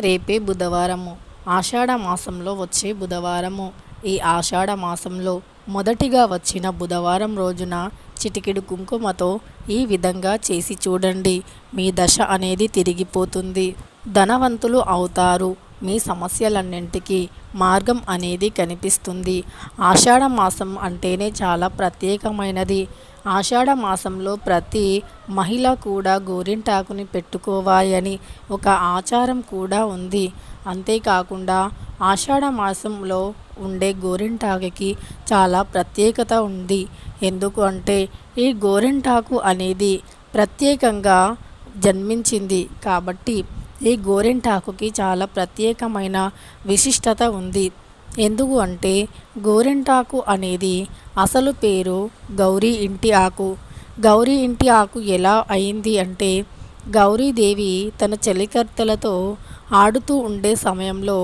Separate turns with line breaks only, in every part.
రేపే బుధవారము. ఆషాఢ మాసంలో వచ్చే బుధవారము. ఈ ఆషాఢ మాసంలో మొదటిగా వచ్చిన బుధవారం రోజున చిటికెడు కుంకుమతో ఈ విధంగా చేసి చూడండి. మీ దశ అనేది తిరిగిపోతుంది. ధనవంతులు అవుతారు. మీ సమస్యలన్నింటికీ మార్గం అనేది కనిపిస్తుంది. ఆషాఢ మాసం అంటేనే చాలా ప్రత్యేకమైనది. ఆషాఢ మాసంలో ప్రతి మహిళ కూడా గోరింటాకుని పెట్టుకోవాలని ఒక ఆచారం కూడా ఉంది. అంతేకాకుండా ఆషాఢ మాసంలో ఉండే గోరింటాకుకి చాలా ప్రత్యేకత ఉంది. ఎందుకు అంటే ఈ గోరింటాకు అనేది ప్రత్యేకంగా జన్మించింది కాబట్టి ఈ గోరింటాకుకి చాలా ప్రత్యేకమైన విశిష్టత ఉంది. ఎందుకు అంటే గోరింటాకు అనేది అసలు పేరు గౌరీ ఇంటి ఆకు. గౌరీ ఇంటి ఆకు ఎలా అయింది అంటే గౌరీదేవి తన చెలికర్తలతో ఆడుతూ ఉండే సమయంలో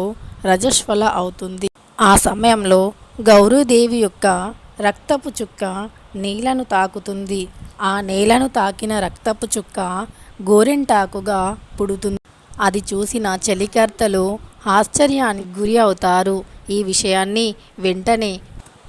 రజస్వల అవుతుంది. ఆ సమయంలో గౌరీదేవి యొక్క రక్తపు చుక్క నేలను తాకుతుంది. ఆ నేలను తాకిన రక్తపు చుక్క గోరింటాకుగా పుడుతుంది. అది చూసిన చెలికర్తలు ఆశ్చర్యానికి గురి అవుతారు. ఈ విషయాన్ని వెంటనే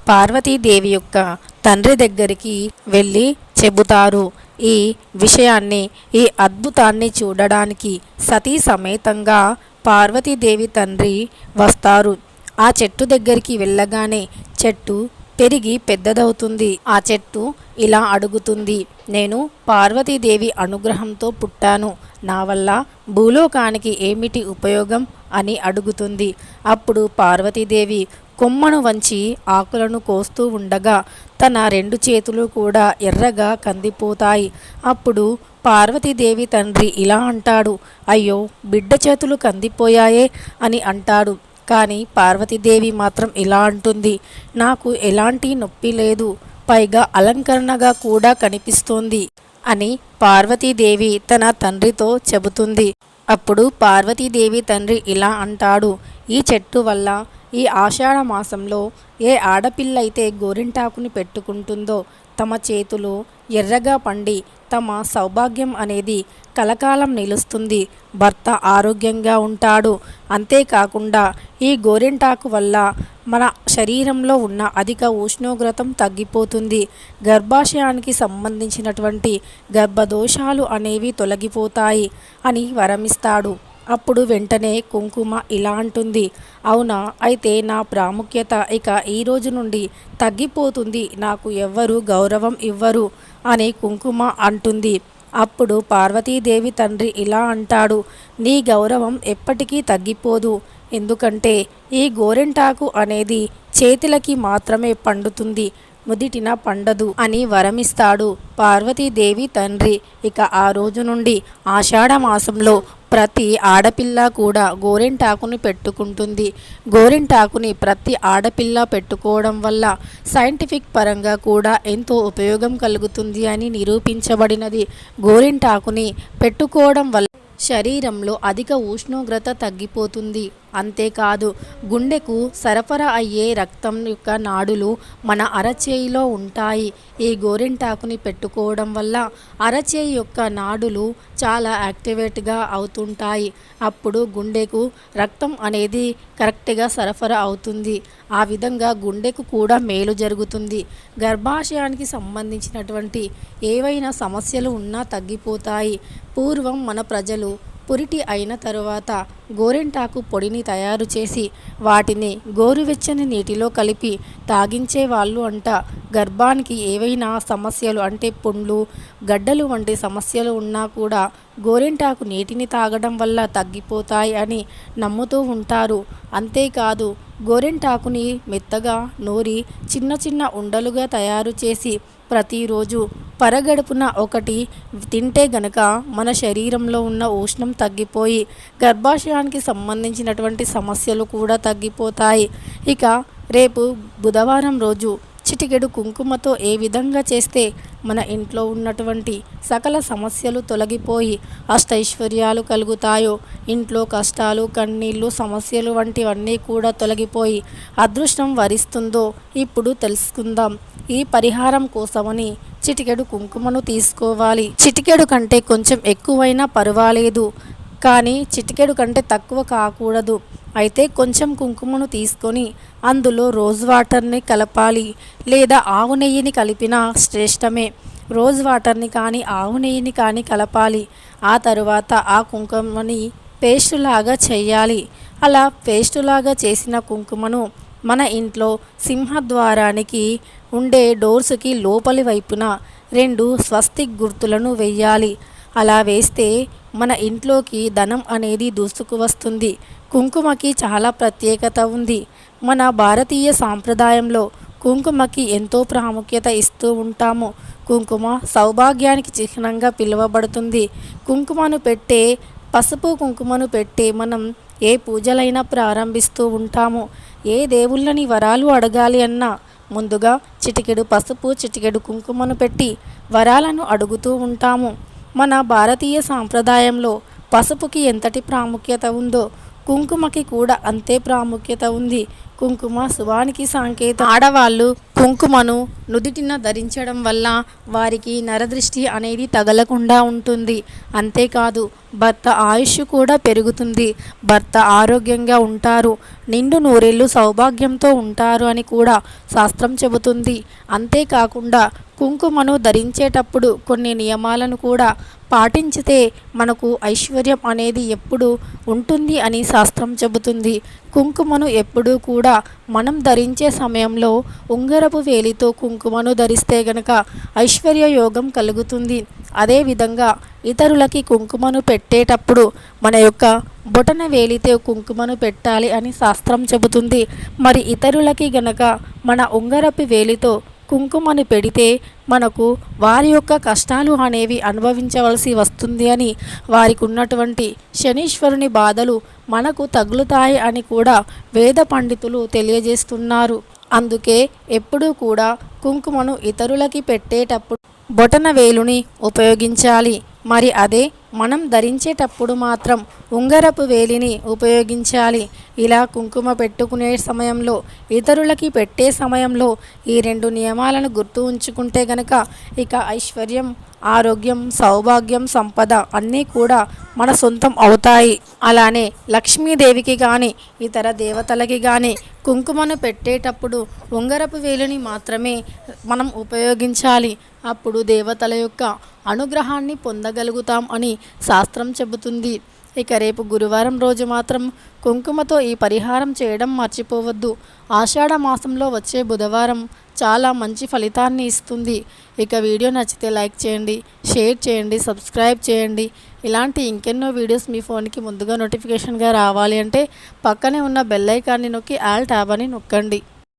పార్వతీదేవి యొక్క తండ్రి దగ్గరికి వెళ్ళి చెబుతారు. ఈ విషయాన్ని ఈ అద్భుతాన్ని చూడడానికి సతీ సమేతంగా పార్వతీదేవి తండ్రి వస్తారు. ఆ చెట్టు దగ్గరికి వెళ్ళగానే చెట్టు పెరిగి పెద్దదవుతుంది. ఆ చెట్టు ఇలా అడుగుతుంది నేను పార్వతీదేవి అనుగ్రహంతో పుట్టాను. నా వల్ల భూలోకానికి ఏమిటి ఉపయోగం? అని అడుగుతుంది. అప్పుడు పార్వతీదేవి కొమ్మను వంచి ఆకులను కోస్తూ ఉండగా తన రెండు చేతులు కూడా ఎర్రగా కందిపోతాయి. అప్పుడు పార్వతీదేవి తండ్రి ఇలా అంటాడు అయ్యో బిడ్డ చేతులు కందిపోయాయే అని అంటాడు. కానీ పార్వతీదేవి మాత్రం ఇలా అంటుంది నాకు ఎలాంటి నొప్పి లేదు. పైగా అలంకరణగా కూడా కనిపిస్తోంది అని పార్వతీదేవి తన తండ్రితో చెబుతుంది. అప్పుడు పార్వతీదేవి తండ్రి ఇలా అంటాడు ఈ చెట్టు వల్ల ఈ ఆషాఢ మాసంలో ఏ ఆడపిల్ల అయితే గోరింటాకుని పెట్టుకుంటుందో తమ చేతులు ఎర్రగా పండి తమ సౌభాగ్యం అనేది కలకాలం నిలుస్తుంది. భర్త ఆరోగ్యంగా ఉంటాడు. అంతేకాకుండా ఈ గోరింటాకు వల్ల మన శరీరంలో ఉన్న అధిక ఉష్ణోగ్రతం తగ్గిపోతుంది. గర్భాశయానికి సంబంధించినటువంటి గర్భదోషాలు అనేవి తొలగిపోతాయి అని వరమిస్తాడు. అప్పుడు వెంటనే కుంకుమ ఇలా అంటుంది. అవునా? అయితే నా ప్రాముఖ్యత ఇక ఈ రోజు నుండి తగ్గిపోతుంది. నాకు ఎవ్వరు గౌరవం ఇవ్వరు అని కుంకుమ అంటుంది. అప్పుడు పార్వతీదేవి తండ్రి ఇలా అంటాడు. నీ గౌరవం ఎప్పటికీ తగ్గిపోదు. ఎందుకంటే ఈ గోరెంటాకు అనేది చేతులకి మాత్రమే పండుతుంది. ముదిటిన పండదు అని వరమిస్తాడు పార్వతీదేవి తండ్రి. ఇక ఆ రోజు నుండి ఆషాఢ మాసంలో ప్రతి ఆడపిల్ల కూడా గోరింటాకుని పెట్టుకుంటుంది. గోరింటాకుని ప్రతి ఆడపిల్ల పెట్టుకోవడం వల్ల సైంటిఫిక్ పరంగా కూడా ఎంతో ఉపయోగం కలుగుతుంది అని నిరూపించబడినది. గోరింటాకుని పెట్టుకోవడం వల్ల శరీరంలో అధిక ఉష్ణోగ్రత తగ్గిపోతుంది. అంతేకాదు గుండెకు సరఫరా అయ్యే రక్తం యొక్క నాడులు మన అరచేయిలో ఉంటాయి. ఈ గోరింటాకుని పెట్టుకోవడం వల్ల అరచేయి యొక్క నాడులు చాలా యాక్టివేట్గా అవుతుంటాయి. అప్పుడు గుండెకు రక్తం అనేది కరెక్ట్గా సరఫరా అవుతుంది. ఆ విధంగా గుండెకు కూడా మేలు జరుగుతుంది. గర్భాశయానికి సంబంధించినటువంటి ఏవైనా సమస్యలు ఉన్నా తగ్గిపోతాయి. పూర్వం మన ప్రజలు పురిటి అయిన తరువాత గోరింటాకు పొడిని తయారు చేసి వాటిని గోరువెచ్చని నీటిలో కలిపి తాగించే వాళ్ళు అంట. గర్భానికి ఏవైనా సమస్యలు అంటే పుండ్లు గడ్డలు వంటి సమస్యలు ఉన్నా కూడా గోరింటాకు నీటిని తాగడం వల్ల తగ్గిపోతాయి అని నమ్ముతూ ఉంటారు. అంతేకాదు గోరింటాకుని మెత్తగా నూరి చిన్న చిన్న ఉండలుగా తయారు చేసి ప్రతిరోజు పరగడుపున ఒకటి తింటే గనక మన శరీరంలో ఉన్న ఉష్ణం తగ్గిపోయి గర్భాశయానికి సంబంధించినటువంటి సమస్యలు కూడా తగ్గిపోతాయి. ఇక రేపు బుధవారం రోజు చిటికెడు కుంకుమతో ఏ విధంగా చేస్తే మన ఇంట్లో ఉన్నటువంటి సకల సమస్యలు తొలగిపోయి అష్టైశ్వర్యాలు కలుగుతాయో ఇంట్లో కష్టాలు కన్నీళ్ళు సమస్యలు వంటివన్నీ కూడా తొలగిపోయి అదృష్టం వరిస్తుందో ఇప్పుడు తెలుసుకుందాం. ఈ పరిహారం కోసమని చిటికెడు కుంకుమను తీసుకోవాలి. చిటికెడు కంటే కొంచెం ఎక్కువైనా పర్వాలేదు. కానీ చిటికెడు కంటే తక్కువ కాకూడదు. అయితే కొంచెం కుంకుమను తీసుకొని అందులో రోజ్ వాటర్ని కలపాలి లేదా ఆవు నెయ్యిని కలిపినా శ్రేష్టమే. రోజ్ వాటర్ని కానీ ఆవు నెయ్యిని కానీ కలపాలి. ఆ తరువాత ఆ కుంకుమని పేస్ట్ లాగా చేయాలి. అలా పేస్ట్ లాగా చేసిన కుంకుమను మన ఇంట్లో సింహద్వారానికి ఉండే డోర్స్కి లోపలి వైపున రెండు స్వస్తిక్ గుర్తులను వెయ్యాలి అలా వేస్తే మన ఇంట్లోకి ధనం అనేది దూసుకు వస్తుంది. కుంకుమకి చాలా ప్రత్యేకత ఉంది. మన భారతీయ సాంప్రదాయంలో కుంకుమకి ఎంతో ప్రాముఖ్యత ఇస్తూ ఉంటాము. కుంకుమ సౌభాగ్యానికి చిహ్నంగా పిలువబడుతుంది. కుంకుమను పెట్టే పసుపు కుంకుమను పెట్టి మనం ఏ పూజలైనా ప్రారంభిస్తూ ఉంటాము. ఏ దేవుళ్ళని వరాలు అడగాలి అన్నా ముందుగా చిటికెడు పసుపు చిటికెడు కుంకుమను పెట్టి వరాలను అడుగుతూ ఉంటాము. మన భారతీయ సాంప్రదాయంలో పసుపుకి ఎంతటి ప్రాముఖ్యత ఉందో కుంకుమకి కూడా అంతే ప్రాముఖ్యత ఉంది. కుంకుమ శుభానికి సంకేతం. ఆడవాళ్ళు కుంకుమను నుదిటిన ధరించడం వల్ల వారికి నరదృష్టి అనేది తగలకుండా ఉంటుంది. అంతేకాదు భర్త ఆయుష్ కూడా పెరుగుతుంది. భర్త ఆరోగ్యంగా ఉంటారు. నిండు నూరేళ్ళు సౌభాగ్యంతో ఉంటారు అని కూడా శాస్త్రం చెబుతుంది. అంతేకాకుండా కుంకుమను ధరించేటప్పుడు కొన్ని నియమాలను కూడా పాటించితే మనకు ఐశ్వర్యం అనేది ఎప్పుడు ఉంటుంది అని శాస్త్రం చెబుతుంది. కుంకుమను ఎప్పుడూ కూడా మనం ధరించే సమయంలో ఉంగరపు వేలితో కుంకుమను ధరిస్తే గనక ఐశ్వర్య యోగం కలుగుతుంది. అదేవిధంగా ఇతరులకి కుంకుమను పెట్టేటప్పుడు మన యొక్క బొటన వేలితో కుంకుమను పెట్టాలి అని శాస్త్రం చెబుతుంది. మరి ఇతరులకి గనక మన ఉంగరపు వేలితో కుంకుమను పెడితే మనకు వారి యొక్క కష్టాలు అనేవి అనుభవించవలసి వస్తుంది అని వారికి ఉన్నటువంటి శనీశ్వరుని బాధలు మనకు తగులుతాయి అని కూడా వేద పండితులు తెలియజేస్తున్నారు. అందుకే ఎప్పుడూ కూడా కుంకుమను ఇతరులకి పెట్టేటప్పుడు బొటన వేలుని ఉపయోగించాలి. మరి అదే మనం ధరించేటప్పుడు మాత్రం ఉంగరపు వేలిని ఉపయోగించాలి. ఇలా కుంకుమ పెట్టుకునే సమయంలో ఇతరులకి పెట్టే సమయంలో ఈ రెండు నియమాలను గుర్తు ఉంచుకుంటే గనక ఇక ఐశ్వర్యం ఆరోగ్యం సౌభాగ్యం సంపద అన్నీ కూడా మన సొంతం అవుతాయి. అలానే లక్ష్మీదేవికి కానీ ఇతర దేవతలకి కానీ కుంకుమను పెట్టేటప్పుడు ఉంగరపు వేలుని మాత్రమే మనం ఉపయోగించాలి. అప్పుడు దేవతల యొక్క అనుగ్రహాన్ని పొందగలుగుతాం అని శాస్త్రం చెబుతుంది. ఇక రేపు గురువారం రోజు మాత్రం కుంకుమతో ఈ పరిహారం చేయడం మర్చిపోవద్దు. ఆషాఢ మాసంలో వచ్చే బుధవారం చాలా మంచి ఫలితాన్ని ఇస్తుంది. ఇక వీడియో నచ్చితే లైక్ చేయండి షేర్ చేయండి సబ్స్క్రైబ్ చేయండి. ఇలాంటి ఇంకెన్నో వీడియోస్ మీ ఫోన్కి ముందుగా నోటిఫికేషన్గా రావాలి అంటే పక్కనే ఉన్న బెల్ ఐకాన్ని నొక్కి ఆల్ ట్యాబ్ అని నొక్కండి.